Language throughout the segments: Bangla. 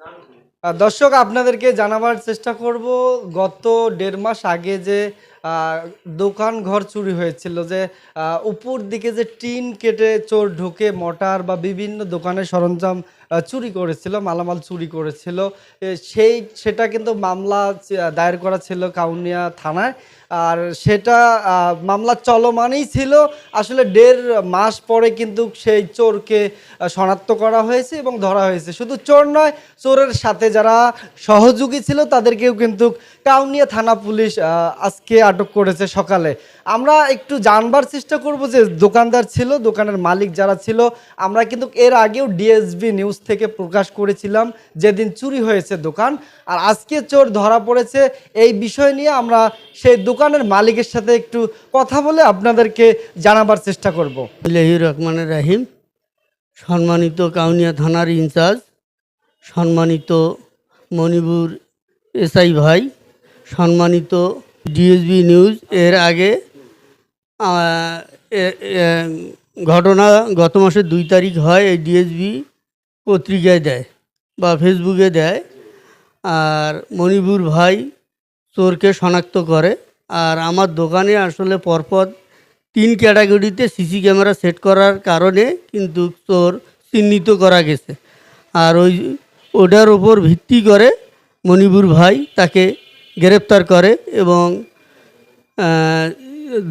哪里 দর্শক, আপনাদেরকে জানাবার চেষ্টা করব, গত দেড় মাস আগে যে দোকান ঘর চুরি হয়েছিল, যে উপর দিকে যে টিন কেটে চোর ঢুকে মোটর বা বিভিন্ন দোকানের সরঞ্জাম চুরি করেছিল, মালামাল চুরি করেছিল সেই, সেটা কিন্তু মামলা দায়ের করা ছিল কাউনিয়া থানায়, আর সেটা মামলা চলমানই ছিল। আসলে দেড় মাস পরে কিন্তু সেই চোরকে শনাক্ত করা হয়েছে এবং ধরা হয়েছে। শুধু চোর নয়, চোরের সাথে যারা সহযোগী ছিল তাদেরকেও কিন্তু কাউনিয়া থানা পুলিশ আজকে আটক করেছে সকালে। আমরা একটু জানবার চেষ্টা করব যে দোকানদার ছিল, দোকানের মালিক যারা ছিল, আমরা কিন্তু এর আগেও ডিএসবি নিউজ থেকে প্রকাশ করেছিলাম যেদিন চুরি হয়েছে দোকান। আর আজকে চোর ধরা পড়েছে এই বিষয় নিয়ে আমরা সেই দোকানের মালিকের সাথে একটু কথা বলে আপনাদেরকে জানাবার চেষ্টা করব। রহমানের রাহিম, সম্মানিত কাউনিয়া থানার ইনচার্জ, সম্মানিত মণিপুর এসআই ভাই, সম্মানিত ডিএসবি নিউজ। এর আগে ঘটনা গত মাসের দুই তারিখ হয়, এই ডিএসবি পত্রিকায় দেয় বা ফেসবুকে দেয়। আর মণিপুর ভাই চোরকে শনাক্ত করে। আর আমার দোকানে আসলে পরপর তিন ক্যাটাগরিতে সিসি ক্যামেরা সেট করার কারণে কিন্তু চোর চিহ্নিত করা গেছে। আর ওই ওটার ওপর ভিত্তি করে মণিপুর ভাই তাকে গ্রেপ্তার করে এবং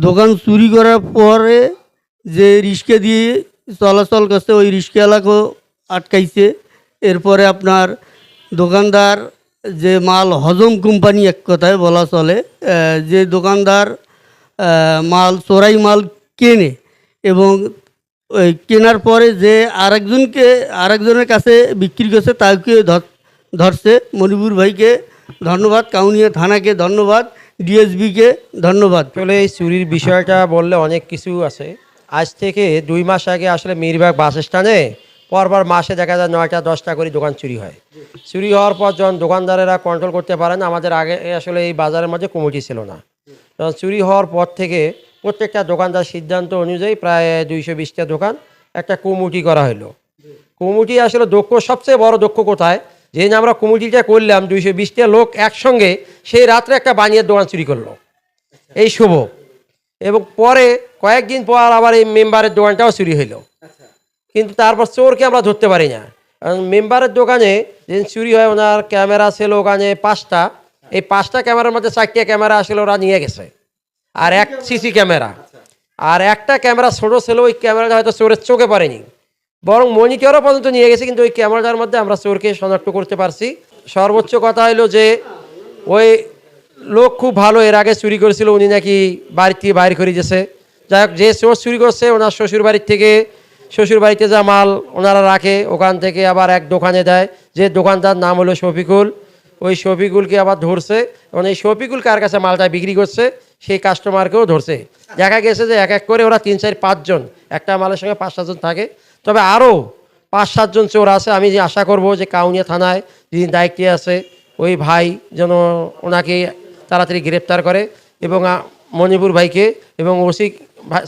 দোকান চুরি করার পরে যে রিস্কে দিয়ে চলাচল করছে, ওই রিস্কাওয়ালাকেও আটকাইছে। এরপরে আপনার দোকানদার যে মাল হজম কোম্পানি এক কথায় বলা চলে যে দোকানদার মাল, চোরাই মাল কেনে এবং ওই কেনার পরে যে আরেকজনকে, আরেকজনের কাছে বিক্রি করছে, তাকে ধর- ধরছে। মণিপুর ভাইকে ধন্যবাদ, কাউনিয়া থানাকে ধন্যবাদ, ডিএসবিকে ধন্যবাদ। আসলে এই চুরির বিষয়টা বললে অনেক কিছু আছে। আজ থেকে দুই মাস আগে আসলে মিরবাগ বাস স্ট্যান্ডে পরপর মাসে দেখা যায় নয়টা, দশটা করে দোকান চুরি হয়। চুরি হওয়ার পর যখন দোকানদারেরা কন্ট্রোল করতে পারেন, আমাদের আগে আসলে এই বাজারের মধ্যে কমিটি ছিল না। চুরি হওয়ার পর থেকে প্রত্যেকটা দোকানদার সিদ্ধান্ত অনুযায়ী প্রায় দুইশো বিশটা দোকান একটা কুমুটি করা হলো। কুমুটি আসলে দক্ষ সবচেয়ে বড় দক্ষ কোথায়? যে আমরা কুমুটিটা করলাম দুইশো বিশটা লোক একসঙ্গে সেই রাত্রে একটা বানিয়ে দোকান চুরি করল। এই শুভ। এবং পরে কয়েকদিন পর আবার এই মেম্বারের দোকানটাও চুরি হইল। কিন্তু তারপর চোরকে আমরা ধরতে পারি না। কারণ মেম্বারের দোকানে যেদিন চুরি হয় ওনার ক্যামেরা ছিল ওখানে পাঁচটা। এই পাঁচটা ক্যামেরার মধ্যে চারটে ক্যামেরা আসলে ওরা নিয়ে গেছে। আর এক সিসি ক্যামেরা। আর একটা ক্যামেরা ছোটো ছিল ওই ক্যামেরাটা হয়তো চোরের চোখে পড়েনি। বরং মনিটরও পর্যন্ত নিয়ে গেছে কিন্তু ওই ক্যামেরাটার মধ্যে আমরা চোরকে শনাক্ত করতে পারছি। সর্বোচ্চ কথা হলো যে ওই লোক খুব ভালো এর আগে চুরি করেছিল উনি নাকি বাড়ি থেকে বাইর করে দিয়েছে। যাই হোক যে চোর চুরি করছে ওনার শ্বশুর বাড়ির থেকে শ্বশুর বাড়িতে যা মাল ওনারা রাখে ওখান থেকে আবার এক দোকানে দেয়। যে দোকানদার নাম হলো শফিকুল। ওই শফিকুলকে আবার ধরছে। এবং এই শফিকুল কার কাছে মালটা বিক্রি করছে? সেই কাস্টমারকেও ধরছে। দেখা গেছে যে এক এক করে ওরা তিন, চার, পাঁচজন, একটা মালের সঙ্গে পাঁচ, সাতজন থাকে। তবে আরও পাঁচ, সাতজন চোর আছে, আমি যে আশা করব যে কাউনিয়া থানায় যিনি দায়িত্বে আছে, ওই ভাই যেন ওনাকে তাড়াতাড়ি গ্রেপ্তার করে এবং মণিপুর ভাইকে এবং ওসি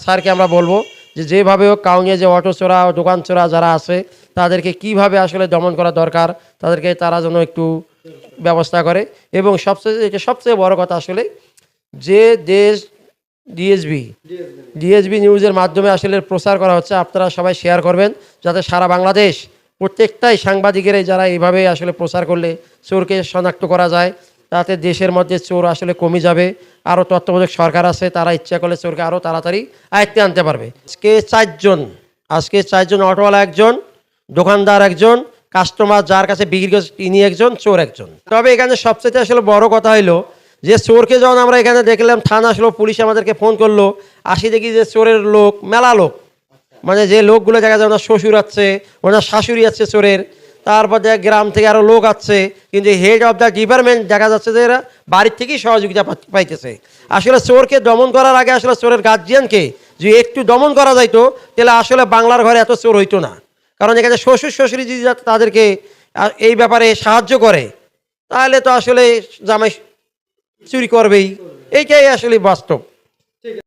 স্যারকে আমরা বলব যে যেভাবে হোক কাউনিয়া যে অটো চোরা, দোকান চোরা যারা আছে, তাদেরকে কীভাবে আসলে দমন করা দরকার, তাদেরকে তারা যেন একটু ব্যবস্থা করে। এবং সবচেয়ে সবচেয়ে বড় কথা আসলে যে দেশ ডিএসবি ডিএসবি নিউজের মাধ্যমে আসলে প্রচার করা হচ্ছে, আপনারা সবাই শেয়ার করবেন যাতে সারা বাংলাদেশ, প্রত্যেকটাই সাংবাদিকেরাই যারা এইভাবে আসলে প্রচার করলে চোরকে শনাক্ত করা যায়, তাতে দেশের মধ্যে চোর আসলে কমে যাবে। আরও তত্ত্বাবধায়ক সরকার আছে, তারা ইচ্ছা করলে চোরকে আরও তাড়াতাড়ি আয়ত্তে আনতে পারবে। আজকে চারজন আজকে চারজন অটোওয়ালা একজন, দোকানদার একজন কাস্টমার যার কাছে বিক্রি করছে তিনি একজন, চোর একজন। তবে এখানে সবচেয়ে আসলে বড় কথা হইল যে চোরকে যখন আমরা এখানে দেখলাম, থানা আসলো, পুলিশ আমাদেরকে ফোন করল, আসি দেখি যে চোরের লোক, মেলা লোক। মানে যে লোকগুলো দেখা যায়, ওনার শ্বশুর আছে, ওনার শাশুড়ি আছে চোরের। তারপর দেখা, গ্রাম থেকে আরও লোক আছে, কিন্তু হেড অফ দ্য ডিপার্টমেন্ট দেখা যাচ্ছে যে এরা বাড়ির থেকেই সহযোগিতা পাইতেছে। আসলে চোরকে দমন করার আগে আসলে চোরের গার্জিয়ানকে যে একটু দমন করা যাইতো, তাহলে আসলে বাংলার ঘরে এত চোর হইতো না। কারণ এখানে শ্বশুর শ্বশুরি যদি তাদেরকে এই ব্যাপারে সাহায্য করে, তাহলে তো আসলে জামাই চুরি করবেই। এইটাই আসলে বাস্তব।